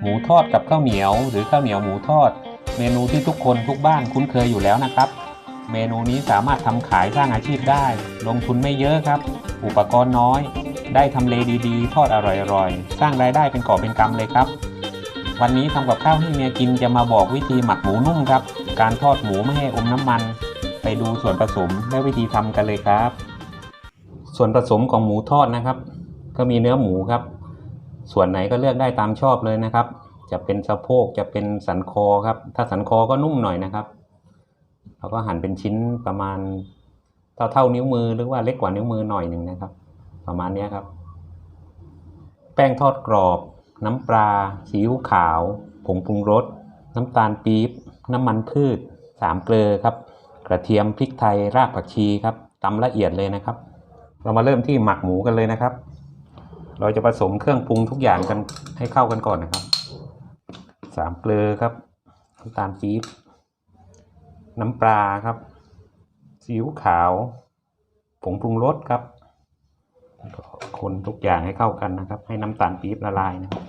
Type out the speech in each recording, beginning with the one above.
หมูทอดกับข้าวเหนียว หรือข้าวเหนียวหมูทอด เมนูที่ทุกคนทุกบ้านคุ้นเคยอยู่แล้วนะครับ เมนูนี้สามารถทำขายสร้างอาชีพได้ ลงทุนไม่เยอะครับ อุปกรณ์น้อย ได้ทำเลดีๆ ทอดอร่อยๆ สร้างรายได้เป็นก่อเป็นกำเลยครับ วันนี้ทำกับข้าวให้เมียกินจะมาบอกวิธีหมักหมูนุ่มครับ การทอดหมูไม่ให้อมน้ำมัน ไปดูส่วนผสมและวิธีทำกันเลยครับ ส่วนผสมของหมูทอดนะครับ ก็มีเนื้อหมูครับ ส่วนไหนก็เลือกได้ตามชอบเลยนะครับ จะเป็นสะโพกจะเป็นสันคอครับ ถ้าสันคอก็นุ่มหน่อยนะครับเราก็หั่นเป็นชิ้นประมาณเท่าเท่านิ้วมือหรือว่าเล็กกว่านิ้วมือหน่อยหนึ่งนะครับ ประมาณนี้ครับ แป้งทอดกรอบ น้ำปลาซีอิ๊วขาว ผงปรุงรส น้ำตาลปี๊บ น้ำมันพืชสามเกลือครับ กระเทียมพริกไทยรากผักชีครับตำละเอียดเลยนะครับ เรามาเริ่มที่หมักหมูกันเลยนะครับ เราจะผสมเครื่องปรุงทุกอย่างกันให้เข้ากันก่อนนะครับสามเกลือครับน้ำตาลปี๊บน้ำปลาครับซีอิ๊วขาว ผงปรุงรสครับ คนทุกอย่างให้เข้ากันนะครับ ให้น้ำตาลปี๊บละลายนะครับ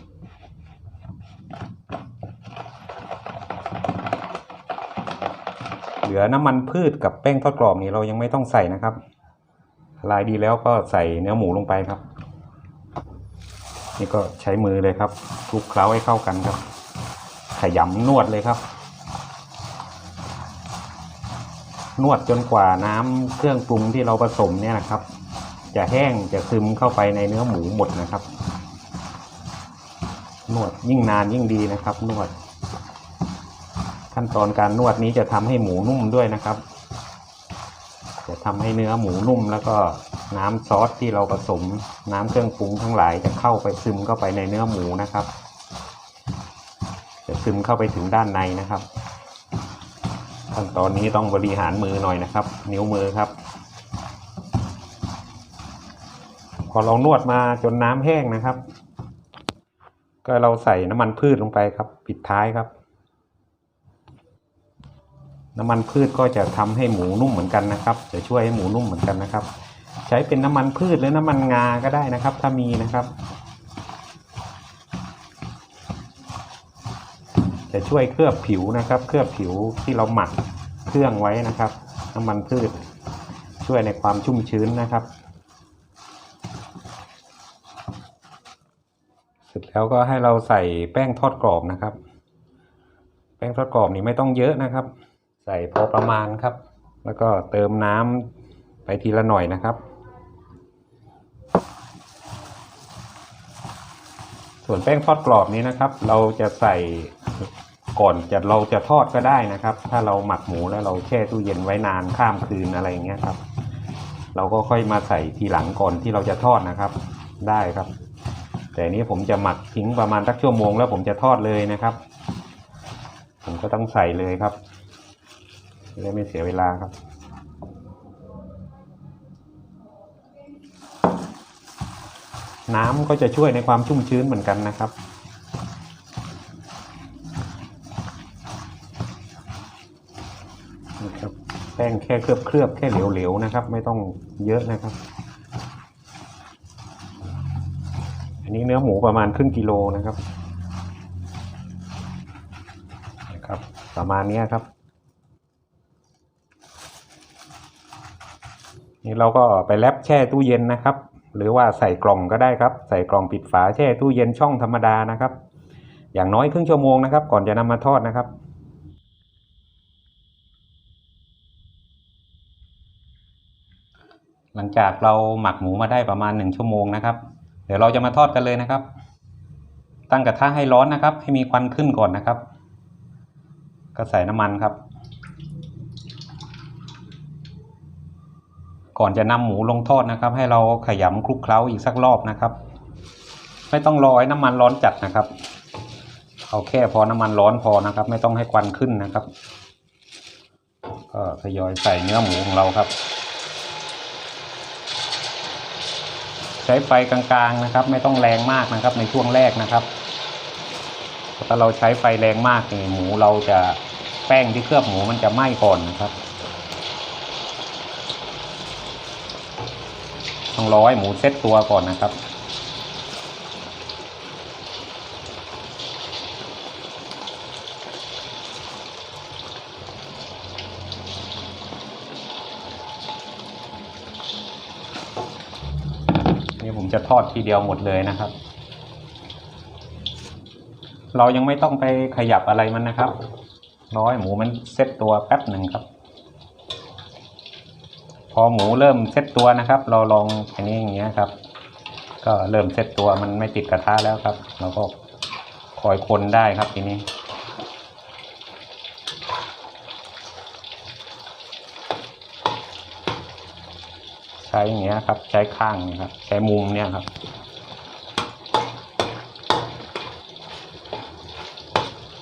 เหลือน้ำมันพืชกับแป้งทอดกรอบนี่เรายังไม่ต้องใส่นะครับละลายดีแล้วก็ใส่เนื้อหมูลงไปครับ นี่ก็ใช้มือเลยครับคลุกเคล้าให้เข้ากันครับ ขยำนวดเลยครับ นวดจนกว่าน้ำเครื่องปรุงที่เราผสมเนี่ยนะครับ จะแห้งจะซึมเข้าไปในเนื้อหมูหมดนะครับ นวดยิ่งนานยิ่งดีนะครับ นวด ขั้นตอนการนวดนี้จะทำให้หมูนุ่มด้วยนะครับ จะทำให้เนื้อหมูนุ่มแล้วก็ น้ำซอสที่เราผสมน้ำเครื่องปรุงทั้งหลายจะเข้าไปซึมเข้าไปในเนื้อหมูนะครับ จะซึมเข้าไปถึงด้านในนะครับขั้นตอนนี้ต้องบริหารมือหน่อยนะครับ นิ้วมือครับ พอเรานวดมาจนน้ำแห้งนะครับ ก็เราใส่น้ำมันพืชลงไปครับ ปิดท้ายครับ น้ำมันพืชก็จะทำให้หมูนุ่มเหมือนกันนะครับ จะช่วยให้หมูนุ่มเหมือนกันนะครับ ใช้เป็นน้ำมันพืชหรือน้ำมันงาก็ได้นะครับ ถ้ามีนะครับ จะช่วยเคลือบผิวนะครับ เคลือบผิวที่เราหมักเครื่องไว้นะครับ น้ำมันพืช ช่วยในความชุ่มชื้นนะครับ เสร็จแล้วก็ให้เราใส่แป้งทอดกรอบนะครับ แป้งทอดกรอบนี่ไม่ต้องเยอะนะครับ ใส่พอประมาณครับ แล้วก็เติมน้ำไปทีละหน่อยนะครับ ส่วนแป้งทอดกรอบนี้นะครับ เราจะใส่ก่อนจะเราจะทอดก็ได้นะครับ ถ้าเราหมักหมูแล้วเราแช่ตู้เย็นไว้นานข้ามคืนอะไรอย่างเงี้ยครับ เราก็ค่อยมาใส่ทีหลังก่อนที่เราจะทอดนะครับ ได้ครับ แต่นี้ผมจะหมักทิ้งประมาณสักชั่วโมงแล้วผมจะทอดเลยนะครับ ผมก็ต้องใส่เลยครับจะได้ไม่เสียเวลาครับ น้ำก็จะช่วยในความชุ่มชื้นเหมือนกันนะครับนะครับแป้งแค่เคลือบเคลือบๆแค่เหลวๆนะครับ ไม่ต้องเยอะนะครับ อันนี้เนื้อหมูประมาณครึ่งกิโลนะครับนะครับประมาณนี้ครับนี่เราก็ไปแรปแช่ตู้เย็นนะครับ หรือว่าใส่กล่องก็ได้ครับ ใส่กล่องปิดฝาแช่ตู้เย็นช่องธรรมดานะครับ อย่างน้อยครึ่งชั่วโมงนะครับ ก่อนจะนำมาทอดนะครับ หลังจากเราหมักหมูมาได้ประมาณหนึ่งชั่วโมงนะครับ เดี๋ยวเราจะมาทอดกันเลยนะครับ ตั้งกระทะให้ร้อนนะครับ ให้มีควันขึ้นก่อนนะครับ ก็ใส่น้ำมันครับ ก่อนจะนำหมูลงทอดนะครับ ให้เราขยำคลุกเคล้าอีกสักรอบนะครับ ไม่ต้องรอให้น้ำมันร้อนจัดนะครับ เอาแค่พอน้ำมันร้อนพอนะครับ ไม่ต้องให้ควันขึ้นนะครับ ก็ทยอยใส่เนื้อหมูของเราครับ ใช้ไฟกลางๆนะครับ ไม่ต้องแรงมากนะครับ ในช่วงแรกนะครับถ้าเราใช้ไฟแรงมากนี่หมูเราจะแป้งที่เคลือบหมูมันจะไหม้ก่อนนะครับ ต้องร้อยหมูเซตตัวก่อนนะครับ นี่ผมจะทอดทีเดียวหมดเลยนะครับ เรายังไม่ต้องไปขยับอะไรมันนะครับ ร้อยหมูมันเซตตัวแป๊บหนึ่งครับ พอหมูเริ่มเซ็ตตัวนะครับ เราลองอันนี้อย่างเงี้ยครับ ก็เริ่มเซ็ตตัวมันไม่ติดกระทะแล้วครับ เราก็คอยคนได้ครับทีนี้ ใช้อย่างเงี้ยครับ ใช้ข้างนี่ครับ ใช้มุมเนี่ยครับ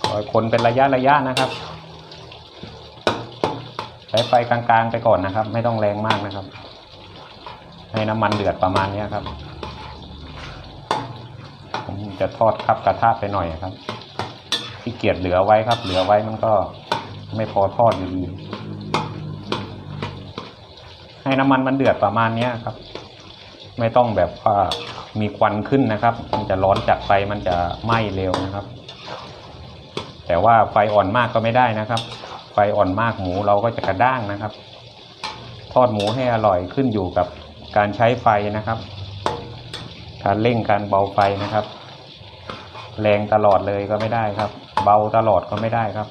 คอยคนเป็นระยะระยะนะครับ ช้ไฟกลางๆไปก่อนนะครับ ไม่ต้องแรงมากนะครับ ให้น้ำมันเดือดประมาณนี้ครับ ผมจะทอดคับกระทะไปหน่อยครับที่เกียจเหลือไว้ครับ เหลือไว้มันก็ไม่พอทอดอยู่ดีให้น้ำมันมันเดือดประมาณนี้ครับ ไม่ต้องแบบว่ามีควันขึ้นนะครับ มันจะร้อนจากไฟมันจะไหม้เร็วนะครับ แต่ว่าไฟอ่อนมากก็ไม่ได้นะครับ ฟอ่อนมากหมูเราก็จะกระด้างนะครับ ทอดหมูให้อร่อยขึ้นอยู่กับการใช้ไฟนะครับ การเร่งการเบาไฟนะครับ แรงตลอดเลยก็ไม่ได้ครับ เบาตลอดก็ไม่ได้ครับ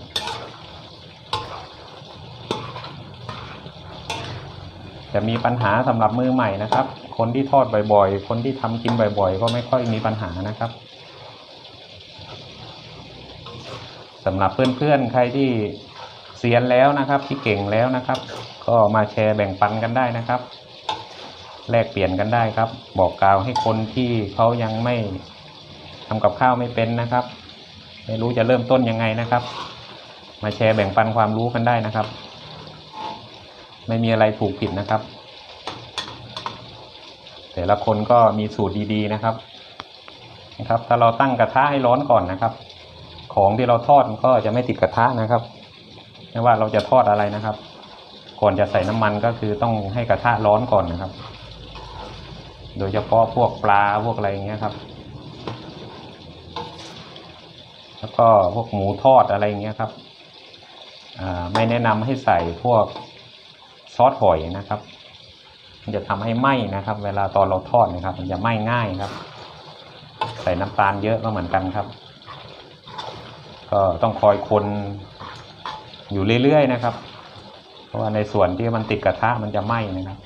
จะมีปัญหาสำหรับมือใหม่นะครับ คนที่ทอดบ่อยๆ คนที่ทำกินบ่อยๆ ก็ไม่ค่อยมีปัญหานะครับสำหรับเพื่อนๆ ใครที่ เซียนแล้วนะครับ ที่เก่งแล้วนะครับ ก็มาแชร์แบ่งปันกันได้นะครับ แลกเปลี่ยนกันได้ครับ บอกกล่าวให้คนที่เขายังไม่ทำกับข้าวไม่เป็นนะครับ ไม่รู้จะเริ่มต้นยังไงนะครับ มาแชร์แบ่งปันความรู้กันได้นะครับ ไม่มีอะไรถูกผิดนะครับ แต่ละคนก็มีสูตรดีๆนะครับนะครับ ถ้าเราตั้งกระทะให้ร้อนก่อนนะครับ ของที่เราทอดก็จะไม่ติดกระทะนะครับ ไม่ว่าเราจะทอดอะไรนะครับ ก่อนจะใส่น้ำมันก็คือต้องให้กระทะร้อนก่อนนะครับ โดยเฉพาะพวกปลาพวกอะไรอย่างเงี้ยครับ แล้วก็พวกหมูทอดอะไรอย่างเงี้ยครับไม่แนะนำให้ใส่พวกซอสหอยนะครับ มันจะทำให้ไหม้นะครับ เวลาตอนเราทอดนะครับ มันจะไหม้ง่ายครับ ใส่น้ำตาลเยอะก็เหมือนกันครับ ก็ต้องคอยคน อยู่เรื่อยๆนะครับ เพราะว่าในส่วนที่มันติดกระทะมันจะไหม้นะครับ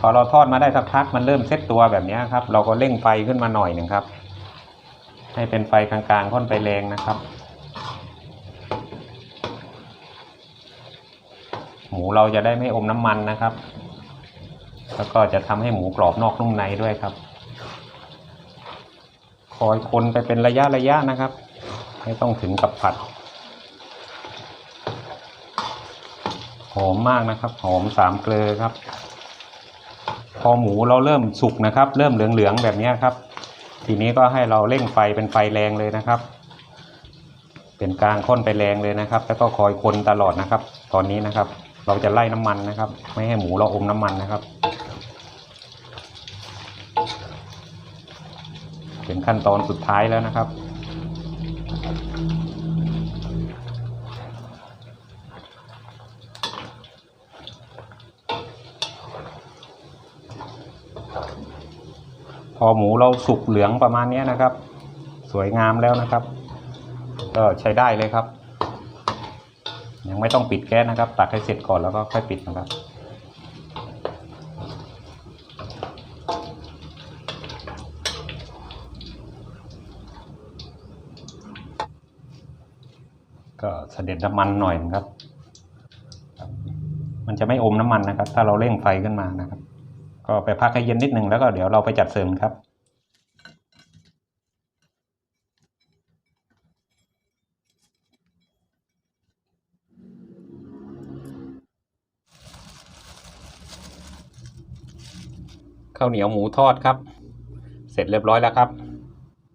พอเราทอดมาได้สักพักมันเริ่มเซ็ตตัวแบบนี้ครับ เราก็เร่งไฟขึ้นมาหน่อยหนึ่งครับ ให้เป็นไฟกลางๆค่อนไปแรงนะครับ หมูเราจะได้ไม่อมน้ำมันนะครับ แล้วก็จะทำให้หมูกรอบนอกนุ่มในด้วยครับ คอยคนไปเป็นระยะระยะนะครับ ไม่ต้องถึงกับผัด หอมมากนะครับ หอมสามเกลือครับ พอหมูเราเริ่มสุกนะครับ เริ่มเหลืองๆแบบนี้ครับ ทีนี้ก็ให้เราเร่งไฟเป็นไฟแรงเลยนะครับ เป็นกลางค่อนไปแรงเลยนะครับ แล้วก็คอยคนตลอดนะครับ ตอนนี้นะครับ เราจะไล่น้ำมันนะครับ ไม่ให้หมูเราอมน้ำมันนะครับ เป็นขั้นตอนสุดท้ายแล้วนะครับ พอหมูเราสุกเหลืองประมาณนี้นะครับ สวยงามแล้วนะครับ ก็ใช้ได้เลยครับ ยังไม่ต้องปิดแก๊สนะครับ ตักให้เสร็จก่อนแล้วก็ค่อยปิดนะครับก็เสด็จน้ำมันหน่อยนะครับ มันจะไม่อมน้ำมันนะครับ ถ้าเราเร่งไฟขึ้นมานะครับ ก็ไปพักให้เย็นนิดหนึ่งแล้วก็เดี๋ยวเราไปจัดเสริมครับข้าวเหนียวหมูทอดครับ เสร็จเรียบร้อยแล้วครับ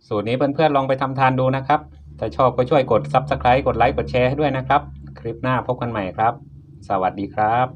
สูตรนี้เพื่อนๆลองไปทำทานดูนะครับ ถ้าชอบก็ช่วยกด Subscribe กดไลค์กดแชร์ให้ด้วยนะครับ คลิปหน้าพบกันใหม่ครับ สวัสดีครับ